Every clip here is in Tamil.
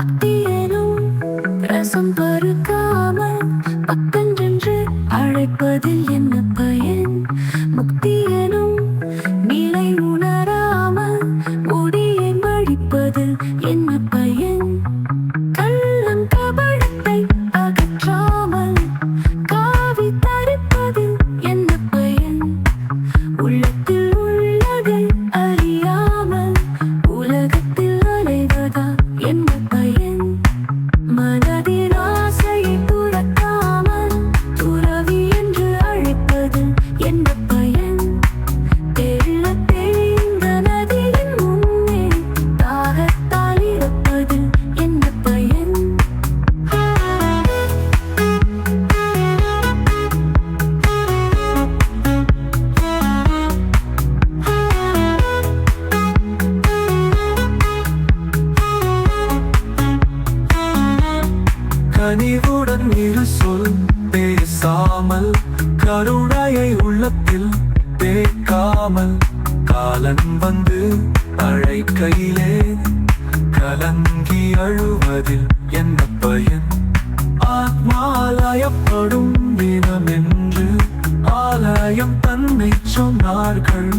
பக்தி எனும் ரசம் பருக்காமல் பக்தன்றென்று அழைப்பதில் கனிவுடன் இரு சொல் பேசாமல் கருணையை உள்ளத்தில் தேக்காமல் காலன் வந்து அழைக்கையிலே கலங்கி அழுவதில் என்ன பயன்? ஆத்மாலயப்படும் தினம் என்று ஆலயம் தன்னை சொன்னார்கள்.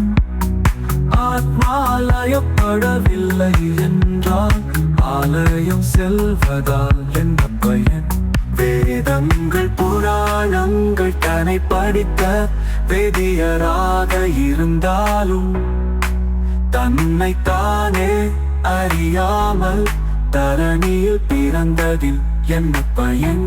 ஆத்மாலயப்படவில்லை என்றால் ஆலயம் செல்வதால் என்ன பயன். வேதங்கள் புராணங்கள் தன்னை படித்த வேதியராக இருந்தாலும் தன்னை தானே அறியாமல் தரணியில் பிறந்ததில் என்ன பயன்?